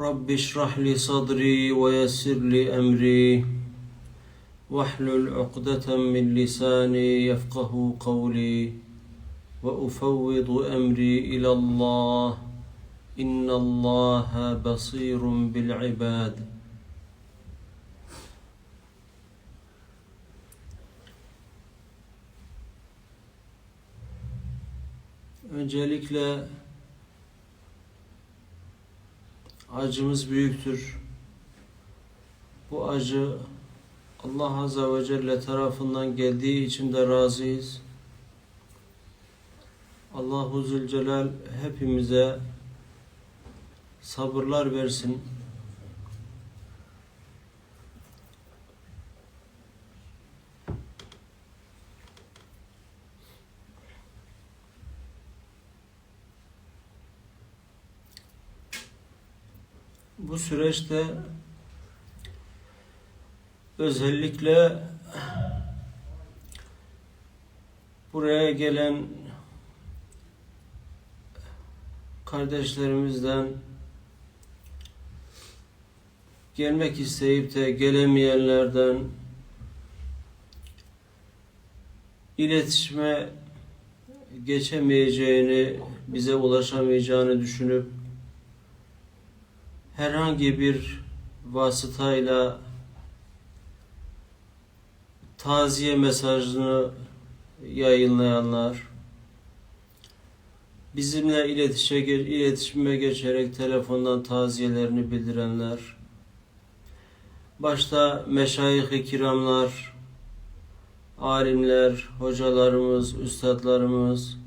رب اشرح لي صدري ويسر لي أمري واحلل عقدة من لساني يفقه قولي وأفوض أمري إلى الله. إن الله بصير بالعباد. Öncelikle acımız büyüktür. Bu acı Allah Azze ve Celle tarafından geldiği için de razıyız. Allahu Zülcelal hepimize sabırlar versin. Bu süreçte özellikle buraya gelen kardeşlerimizden gelmek isteyip de gelemeyenlerden iletişime geçemeyeceğini, bize ulaşamayacağını düşünüp herhangi bir vasıtayla taziye mesajını yayınlayanlar, bizimle iletişe, iletişime geçerek telefondan taziyelerini bildirenler, başta meşayih-i kiramlar, alimler, hocalarımız, üstadlarımız,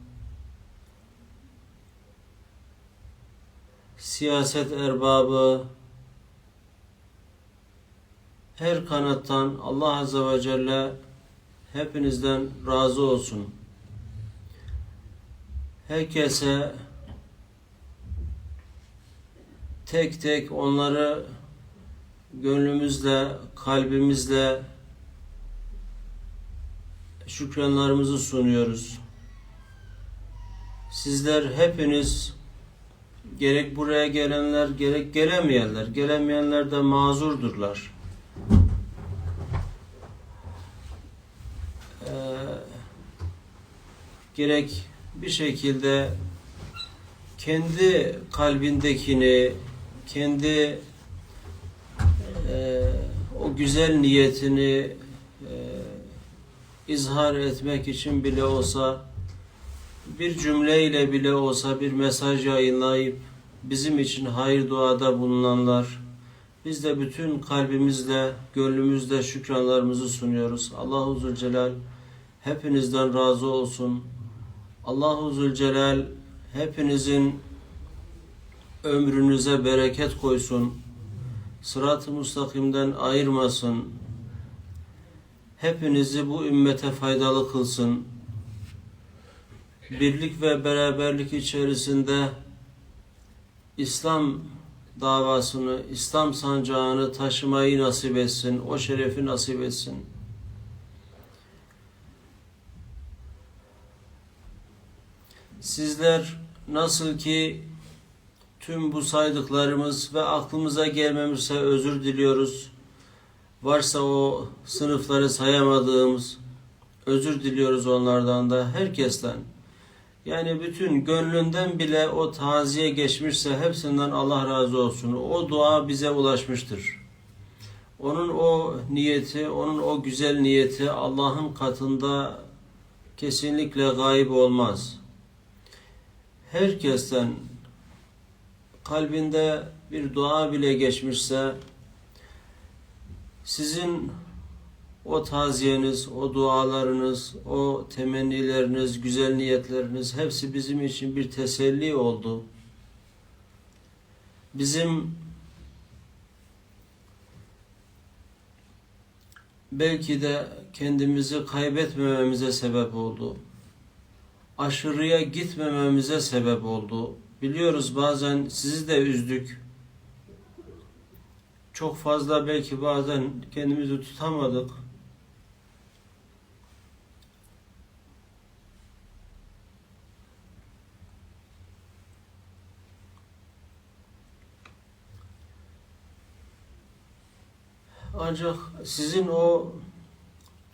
siyaset erbabı, her kanattan Allah Azze ve Celle hepinizden razı olsun. Herkese tek tek onları gönlümüzle, kalbimizle şükranlarımızı sunuyoruz. Sizler hepiniz gerek buraya gelenler gerek gelemeyenler, gelemeyenler de mazurdurlar. Ee, gerek bir şekilde kendi kalbindekini, kendi e, o güzel niyetini e, izhar etmek için bile olsa bir cümleyle bile olsa bir mesaj yayınlayıp bizim için hayır duada bulunanlar biz de bütün kalbimizle, gönlümüzle şükranlarımızı sunuyoruz. Allahu Zülcelal hepinizden razı olsun. Allahu Zülcelal hepinizin ömrünüze bereket koysun. Sırat-ı mustakimden ayırmasın. Hepinizi bu ümmete faydalı kılsın. Birlik ve beraberlik içerisinde İslam davasını, İslam sancağını taşımayı nasip etsin, o şerefi nasip etsin. Sizler nasıl ki tüm bu saydıklarımız ve aklımıza gelmemişse özür diliyoruz. Varsa o sınıfları sayamadığımız özür diliyoruz onlardan da herkesten. Yani bütün gönlünden bile o taziye geçmişse hepsinden Allah razı olsun. O dua bize ulaşmıştır. Onun o niyeti, onun o güzel niyeti Allah'ın katında kesinlikle gayb olmaz. Herkesten kalbinde bir dua bile geçmişse sizin o taziyeniz, o dualarınız, o temennileriniz, güzel niyetleriniz hepsi bizim için bir teselli oldu. Bizim belki de kendimizi kaybetmememize sebep oldu. Aşırıya gitmememize sebep oldu. Biliyoruz bazen sizi de üzdük. Çok fazla belki bazen kendimizi tutamadık. Ancak sizin o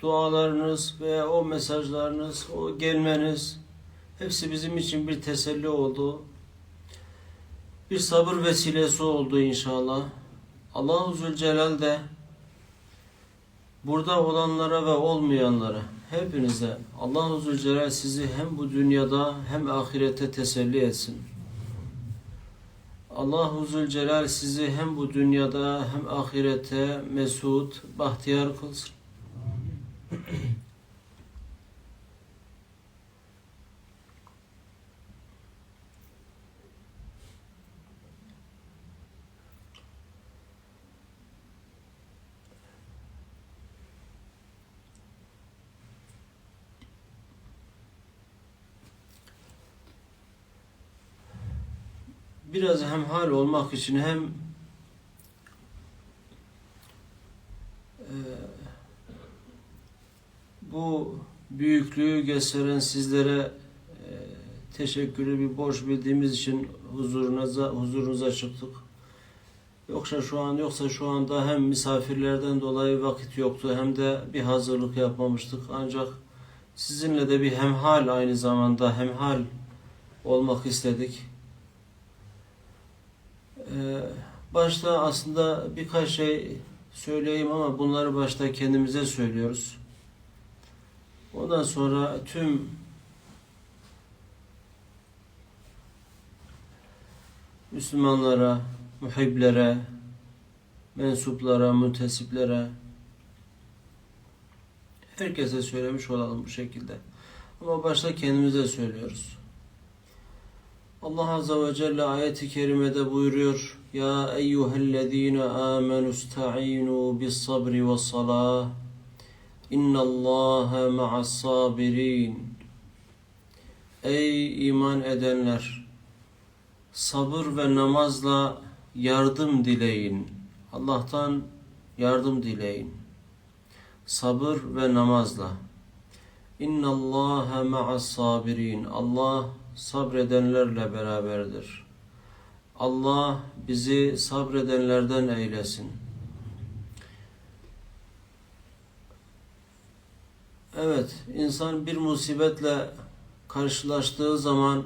dualarınız veya o mesajlarınız, o gelmeniz hepsi bizim için bir teselli oldu. Bir sabır vesilesi oldu inşallah. Allahu Zülcelal de burada olanlara ve olmayanlara hepinize Allahu Zülcelal sizi hem bu dünyada hem ahirette teselli etsin. Allahu Zülcelal sizi hem bu dünyada hem ahirette mesut, bahtiyar kılsın. Biraz hemhal olmak için hem e, bu büyüklüğü gösteren sizlere e, teşekkürü bir borç bildiğimiz için huzurunuza huzurunuza çıktık. Yoksa şu an yoksa şu anda hem misafirlerden dolayı vakit yoktu hem de bir hazırlık yapmamıştık. Ancak sizinle de bir hemhal aynı zamanda hemhal olmak istedik. Ee, başta aslında birkaç şey söyleyeyim ama bunları başta kendimize söylüyoruz. Ondan sonra tüm Müslümanlara, muhiblere, mensuplara, müntesiplere herkese söylemiş olalım bu şekilde. Ama başta kendimize söylüyoruz. Allah Azze ve Celle ayeti kerimede buyuruyor. Ya eyyühellezine amenu ista'inu bis sabri ve salah. İnnallâhe ma'as sabirin. Ey iman edenler! Sabır ve namazla yardım dileyin. Allah'tan yardım dileyin. Sabır ve namazla. İnnallâhe ma'as sabirin. Allah sabredenlerle beraberdir. Allah bizi sabredenlerden eylesin. Evet, insan bir musibetle karşılaştığı zaman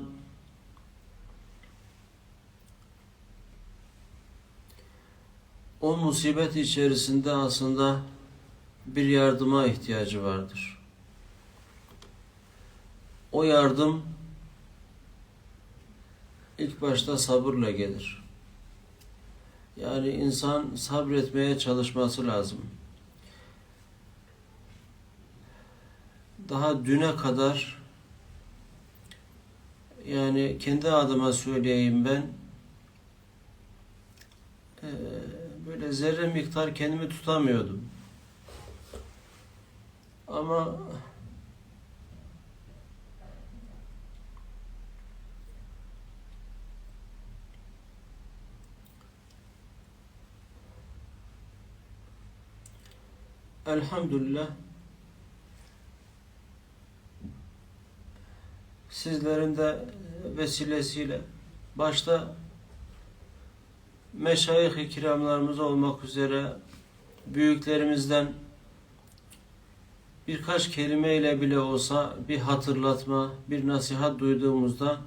o musibet içerisinde aslında bir yardıma ihtiyacı vardır. O yardım ilk başta sabırla gelir. Yani insan sabretmeye çalışması lazım. Daha düne kadar yani kendi adıma söyleyeyim ben e, böyle zerre miktar kendimi tutamıyordum. Ama elhamdülillah sizlerin de vesilesiyle başta meşayih-i kiramlarımız olmak üzere büyüklerimizden birkaç kelimeyle bile olsa bir hatırlatma, bir nasihat duyduğumuzda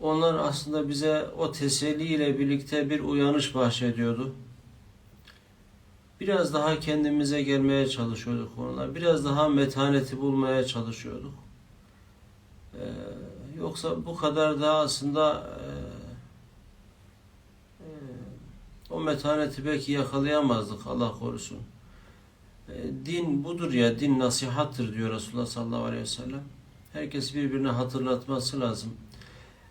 onlar aslında bize o teselli ile birlikte bir uyanış bahşediyordu biraz daha kendimize gelmeye çalışıyorduk onunla. Biraz daha metaneti bulmaya çalışıyorduk. Ee, yoksa bu kadar da aslında e, e, o metaneti belki yakalayamazdık Allah korusun. E, din budur ya, din nasihattır diyor Resulullah sallallahu aleyhi ve sellem. Herkes birbirine hatırlatması lazım.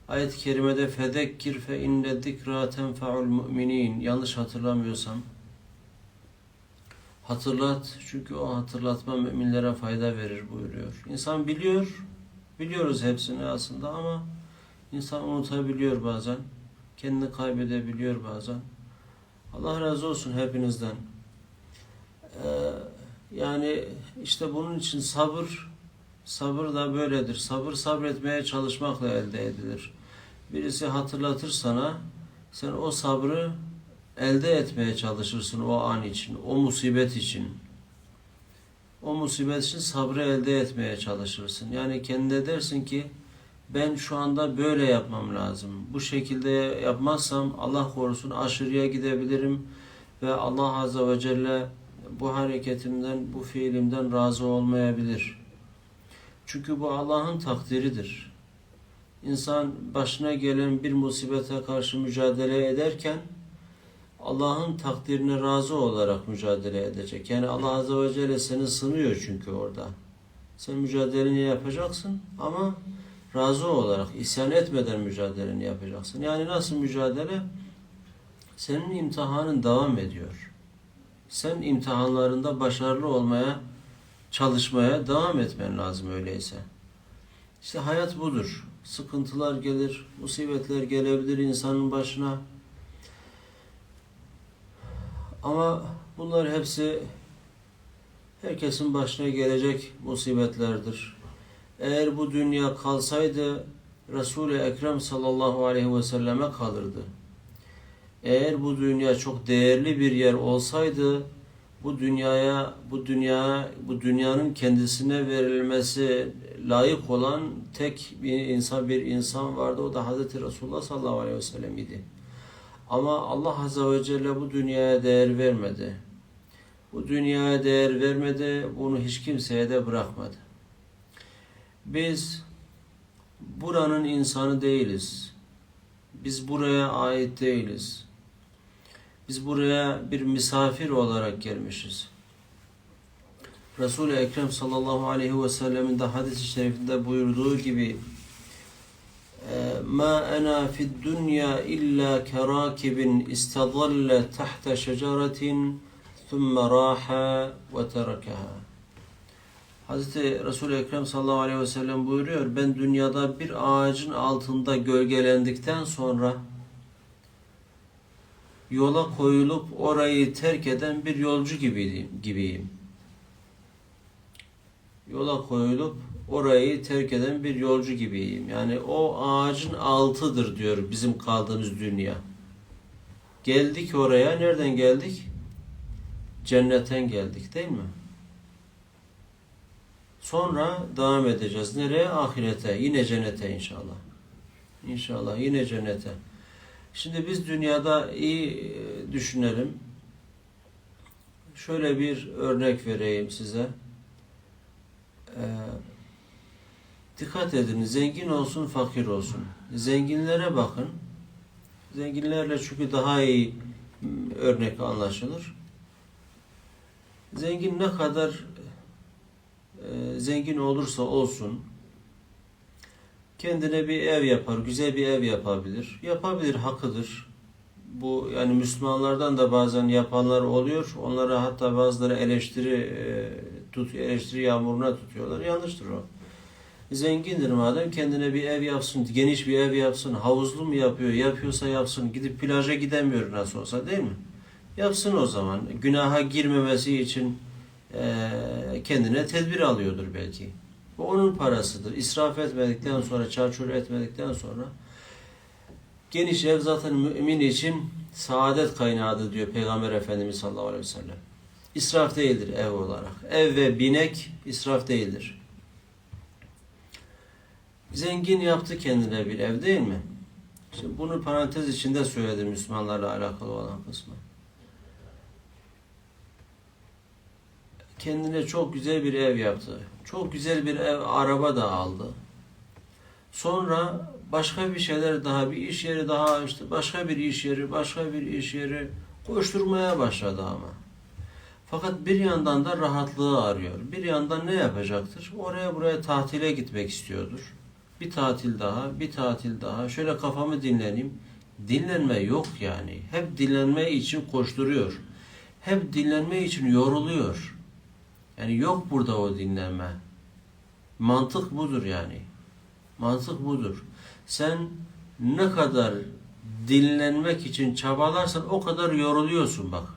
Ayet-i kerimede fedekkir fe inne zikra tenfa'ul müminin yanlış hatırlamıyorsam Hatırlat çünkü o hatırlatma müminlere fayda verir buyuruyor. İnsan biliyor, biliyoruz hepsini aslında ama insan unutabiliyor bazen. Kendini kaybedebiliyor bazen. Allah razı olsun hepinizden. Ee, yani işte bunun için sabır, sabır da böyledir. Sabır sabretmeye çalışmakla elde edilir. Birisi hatırlatır sana, sen o sabrı elde etmeye çalışırsın o an için, o musibet için. O musibet için sabrı elde etmeye çalışırsın. Yani kendine dersin ki ben şu anda böyle yapmam lazım. Bu şekilde yapmazsam Allah korusun aşırıya gidebilirim ve Allah Azze ve Celle bu hareketimden, bu fiilimden razı olmayabilir. Çünkü bu Allah'ın takdiridir. İnsan başına gelen bir musibete karşı mücadele ederken Allah'ın takdirine razı olarak mücadele edecek. Yani Allah Azze ve Celle seni sınıyor çünkü orada. Sen mücadeleni yapacaksın ama razı olarak, isyan etmeden mücadeleni yapacaksın. Yani nasıl mücadele? Senin imtihanın devam ediyor. Sen imtihanlarında başarılı olmaya, çalışmaya devam etmen lazım öyleyse. İşte hayat budur. Sıkıntılar gelir, musibetler gelebilir insanın başına. Ama bunlar hepsi herkesin başına gelecek musibetlerdir. Eğer bu dünya kalsaydı Resul-i Ekrem sallallahu aleyhi ve selleme kalırdı. Eğer bu dünya çok değerli bir yer olsaydı bu dünyaya bu dünya bu dünyanın kendisine verilmesi layık olan tek bir insan bir insan vardı o da Hazreti Resulullah sallallahu aleyhi ve sellem idi. Ama Allah azze ve celle bu dünyaya değer vermedi. Bu dünyaya değer vermedi, bunu hiç kimseye de bırakmadı. Biz buranın insanı değiliz. Biz buraya ait değiliz. Biz buraya bir misafir olarak gelmişiz. Resul-i Ekrem sallallahu aleyhi ve sellemin de hadis-i şerifinde buyurduğu gibi ana fid dunya illa kerakibin istadalle tahta şeceratin thumma raha ve terakaha. Hazreti Resul-i Ekrem sallallahu aleyhi ve sellem buyuruyor ben dünyada bir ağacın altında gölgelendikten sonra yola koyulup orayı terk eden bir yolcu gibiyim. gibiyim. Yola koyulup orayı terk eden bir yolcu gibiyim. Yani o ağacın altıdır diyor bizim kaldığımız dünya. Geldik oraya. Nereden geldik? Cennetten geldik değil mi? Sonra devam edeceğiz. Nereye? Ahirete. Yine cennete inşallah. İnşallah yine cennete. Şimdi biz dünyada iyi düşünelim. Şöyle bir örnek vereyim size. Ee, dikkat edin. Zengin olsun, fakir olsun. Zenginlere bakın. Zenginlerle çünkü daha iyi örnek anlaşılır. Zengin ne kadar e, zengin olursa olsun kendine bir ev yapar, güzel bir ev yapabilir. Yapabilir, hakkıdır. Bu yani Müslümanlardan da bazen yapanlar oluyor. Onlara hatta bazıları eleştiri e, tut eleştiri yağmuruna tutuyorlar. Yanlıştır o. Zengindir madem kendine bir ev yapsın, geniş bir ev yapsın. Havuzlu mu yapıyor? Yapıyorsa yapsın. Gidip plaja gidemiyor nasıl olsa değil mi? Yapsın o zaman. Günaha girmemesi için e, kendine tedbir alıyordur belki. Bu onun parasıdır. İsraf etmedikten sonra, çarçur etmedikten sonra geniş ev zaten mümin için saadet kaynağıdır diyor Peygamber Efendimiz sallallahu aleyhi ve sellem. İsraf değildir ev olarak. Ev ve binek israf değildir. Zengin yaptı kendine bir ev değil mi? Şimdi bunu parantez içinde söyledim Müslümanlarla alakalı olan kısmı. Kendine çok güzel bir ev yaptı. Çok güzel bir ev, araba da aldı. Sonra başka bir şeyler daha, bir iş yeri daha açtı. Başka bir iş yeri, başka bir iş yeri koşturmaya başladı ama. Fakat bir yandan da rahatlığı arıyor. Bir yandan ne yapacaktır? Oraya buraya tatile gitmek istiyordur. Bir tatil daha, bir tatil daha. Şöyle kafamı dinleneyim. Dinlenme yok yani. Hep dinlenme için koşturuyor. hep dinlenme için yoruluyor. Yani yok burada o dinlenme. Mantık budur yani. Mantık budur. Sen ne kadar dinlenmek için çabalarsan o kadar yoruluyorsun bak.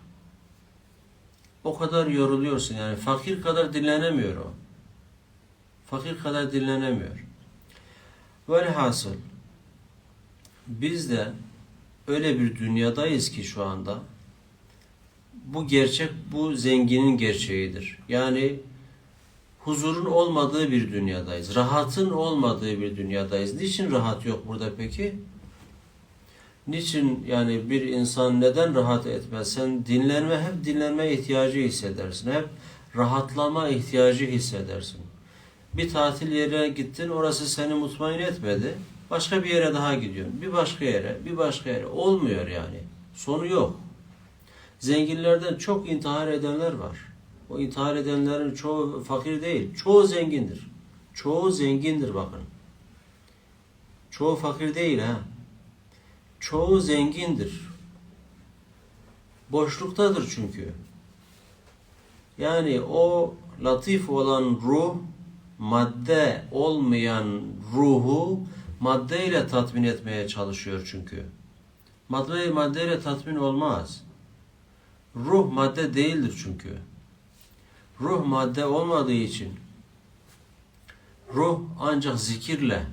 O kadar yoruluyorsun yani fakir kadar dinlenemiyor o. Fakir kadar dinlenemiyor. Velhasıl biz de öyle bir dünyadayız ki şu anda bu gerçek bu zenginin gerçeğidir. Yani huzurun olmadığı bir dünyadayız. Rahatın olmadığı bir dünyadayız. Niçin rahat yok burada peki? Niçin yani bir insan neden rahat etmez? Sen dinlenme hep dinlenme ihtiyacı hissedersin. Hep rahatlama ihtiyacı hissedersin. Bir tatil yerine gittin, orası seni mutmain etmedi. Başka bir yere daha gidiyorsun. Bir başka yere, bir başka yere. Olmuyor yani. Sonu yok. Zenginlerden çok intihar edenler var. O intihar edenlerin çoğu fakir değil. Çoğu zengindir. Çoğu zengindir bakın. Çoğu fakir değil ha. Çoğu zengindir. Boşluktadır çünkü. Yani o latif olan ruh madde olmayan ruhu maddeyle tatmin etmeye çalışıyor çünkü. Madde maddeyle tatmin olmaz. Ruh madde değildir çünkü. Ruh madde olmadığı için ruh ancak zikirle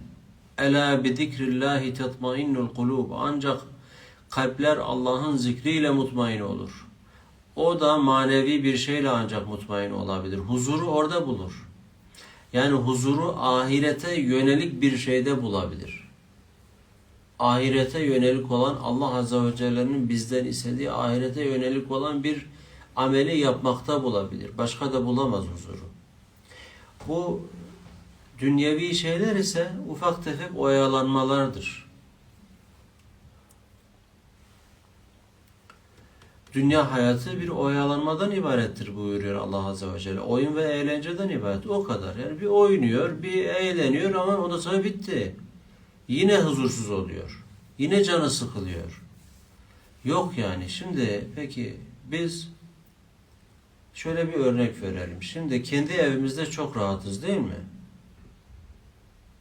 Ela bi zikrillahi tetmainnul kulub. Ancak kalpler Allah'ın zikriyle mutmain olur. O da manevi bir şeyle ancak mutmain olabilir. Huzuru orada bulur. Yani huzuru ahirete yönelik bir şeyde bulabilir. Ahirete yönelik olan Allah Azze ve Celle'nin bizden istediği ahirete yönelik olan bir ameli yapmakta bulabilir. Başka da bulamaz huzuru. Bu dünyevi şeyler ise ufak tefek oyalanmalardır. Dünya hayatı bir oyalanmadan ibarettir buyuruyor Allah Azze ve Celle. Oyun ve eğlenceden ibaret. O kadar. Yani bir oynuyor, bir eğleniyor ama o da sonra bitti. Yine huzursuz oluyor. Yine canı sıkılıyor. Yok yani. Şimdi peki biz şöyle bir örnek verelim. Şimdi kendi evimizde çok rahatız değil mi?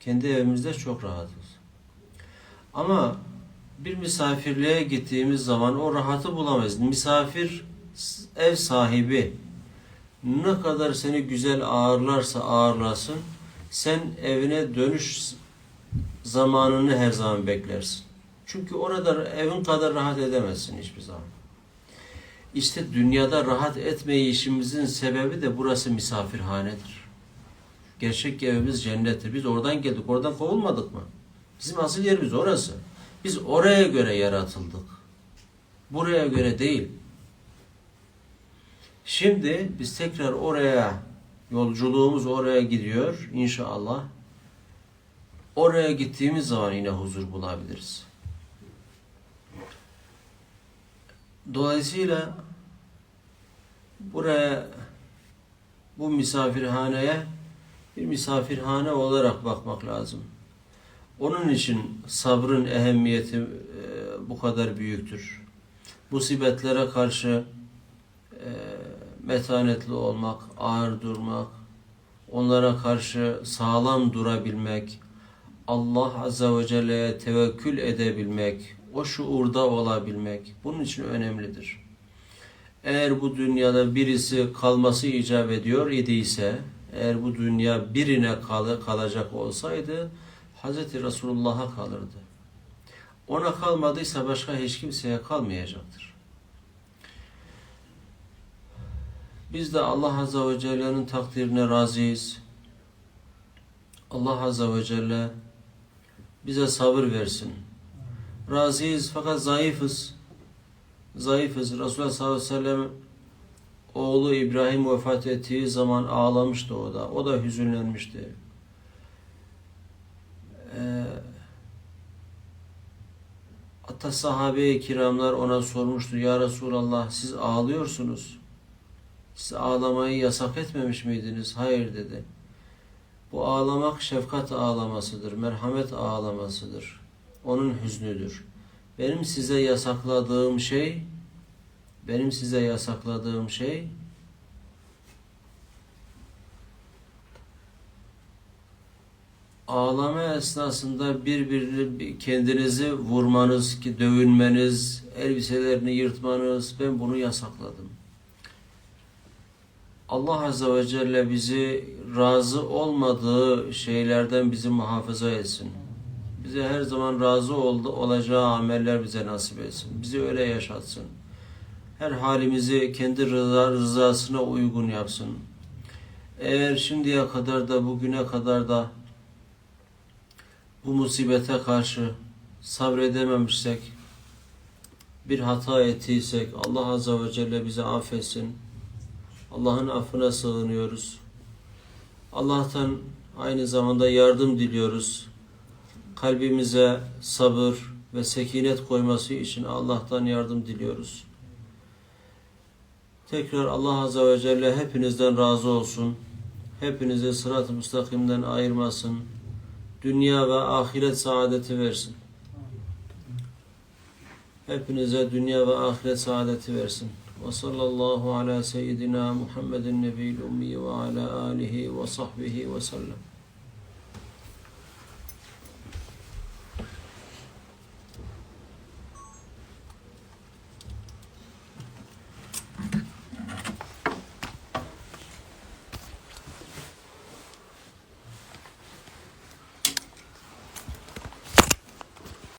Kendi evimizde çok rahatız. Ama bir misafirliğe gittiğimiz zaman o rahatı bulamayız. Misafir ev sahibi ne kadar seni güzel ağırlarsa ağırlasın sen evine dönüş zamanını her zaman beklersin. Çünkü orada evin kadar rahat edemezsin hiçbir zaman. İşte dünyada rahat etmeyişimizin sebebi de burası misafirhanedir. Gerçek evimiz cennettir. Biz oradan geldik. Oradan kovulmadık mı? Bizim asıl yerimiz orası. Biz oraya göre yaratıldık. Buraya göre değil. Şimdi biz tekrar oraya yolculuğumuz oraya gidiyor inşallah. Oraya gittiğimiz zaman yine huzur bulabiliriz. Dolayısıyla buraya bu misafirhaneye bir misafirhane olarak bakmak lazım. Onun için sabrın ehemmiyeti e, bu kadar büyüktür. Musibetlere karşı e, metanetli olmak, ağır durmak, onlara karşı sağlam durabilmek, Allah Azze ve Celle'ye tevekkül edebilmek, o şuurda olabilmek bunun için önemlidir. Eğer bu dünyada birisi kalması icap ediyor idiyse, eğer bu dünya birine kal kalacak olsaydı Hz. Resulullah'a kalırdı. Ona kalmadıysa başka hiç kimseye kalmayacaktır. Biz de Allah Azze ve Celle'nin takdirine razıyız. Allah Azze ve Celle bize sabır versin. Razıyız fakat zayıfız. Zayıfız. Resulullah sallallahu aleyhi ve sellem oğlu İbrahim vefat ettiği zaman ağlamıştı o da. O da hüzünlenmişti. Hatta sahabe-i kiramlar ona sormuştu. Ya Resulallah siz ağlıyorsunuz. Siz ağlamayı yasak etmemiş miydiniz? Hayır dedi. Bu ağlamak şefkat ağlamasıdır, merhamet ağlamasıdır. Onun hüznüdür. Benim size yasakladığım şey benim size yasakladığım şey ağlama esnasında birbirini kendinizi vurmanız ki dövünmeniz, elbiselerini yırtmanız ben bunu yasakladım. Allah Azze ve Celle bizi razı olmadığı şeylerden bizi muhafaza etsin. Bize her zaman razı oldu, olacağı ameller bize nasip etsin. Bizi öyle yaşatsın. Her halimizi kendi rıza, rızasına uygun yapsın. Eğer şimdiye kadar da bugüne kadar da bu musibete karşı sabredememişsek, bir hata ettiysek Allah Azze ve Celle bizi affetsin. Allah'ın affına sığınıyoruz. Allah'tan aynı zamanda yardım diliyoruz. Kalbimize sabır ve sekinet koyması için Allah'tan yardım diliyoruz. Tekrar Allah Azze ve Celle hepinizden razı olsun. Hepinizi sırat-ı müstakimden ayırmasın. Dünya ve ahiret saadeti versin. Hepinize dünya ve ahiret saadeti versin. Ve sallallahu ala seyyidina Muhammedin nebiyil ummi ve ala alihi ve sahbihi ve sellem.